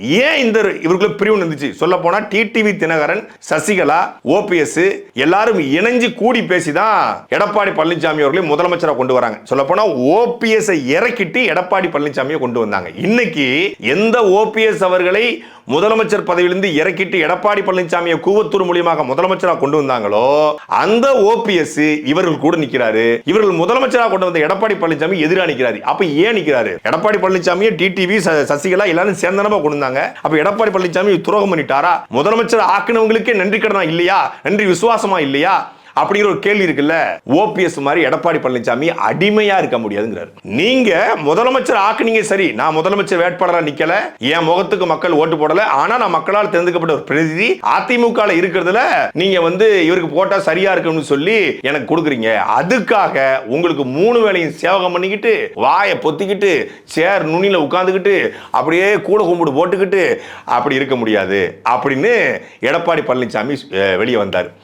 ஏன் இந்த இவர்களுக்கு பிரிவு இருந்துச்சு சொல்ல போனா டிடிவி தினகரன் சசிகலா ஓபிஎஸ் எல்லாரும் இணைஞ்சு கூடி பேசிதான் எடப்பாடி பழனிசாமி அவர்களை முதலமைச்சராக கொண்டு வராங்க. சொல்ல போனா ஓபிஎஸ் இறக்கிட்டு எடப்பாடி பழனிசாமியை கொண்டு வந்தாங்க. இன்னைக்கு எந்த ஓபிஎஸ் அவர்களை முதலமைச்சர் பதவியிலிருந்து இறக்கிட்டு எடப்பாடி பழனிசாமியை கூவத்தூர் மூலியமாக முதலமைச்சராக கொண்டு வந்தாங்களோ அந்த ஓபிஎஸ் இவர்கள் கூட நிற்கிறாரு இவர்கள் முதலமைச்சராக கொண்டு வந்த எடப்பாடி பழனிசாமி எதிரா நிற்கிறாரு அப்ப ஏன் நிற்கிறாரு எடப்பாடி பழனிசாமியை டிடிவி சசிகலா எல்லாரும் சேர்ந்தனமா கொண்டு வந்தாங்க. அப்ப எடப்பாடி பழனிசாமி துரோகம் பண்ணிட்டாரா? முதலமைச்சர் ஆக்கினவங்களுக்கே நன்றி கடனா இல்லையா? நன்றி விசுவாசமா இல்லையா? அப்படிங்கிற ஒரு கேள்வி இருக்குல்ல? ஓபிஎஸ் மாதிரி எடப்பாடி பழனிசாமி அடிமையா இருக்க முடியாதுங்கிறாரு. நீங்க முதலமைச்சர் ஆக்குனீங்க சரி. நான் முதலமைச்சர் வேட்பாளராக நிக்கல. என் முகத்துக்கு மக்கள் ஓட்டு போடல. ஆனா நான் மக்களால் தேர்ந்தெடுக்கப்பட்ட ஒரு பிரதிநிதி. அதிமுக இருக்கிறதுல நீங்க வந்து இவருக்கு போட்டா சரியா இருக்கும்னு சொல்லி எனக்கு கொடுக்குறீங்க. அதுக்காக உங்களுக்கு மூணு வேளையும் சேவகம் பண்ணிக்கிட்டு வாயை பொத்திக்கிட்டு சேர் நுனியில உட்காந்துக்கிட்டு அப்படியே கூட கும்பிடு போட்டுக்கிட்டு அப்படி இருக்க முடியாது. அப்படின்னு எடப்பாடி பழனிசாமி வெளியே வந்தார்.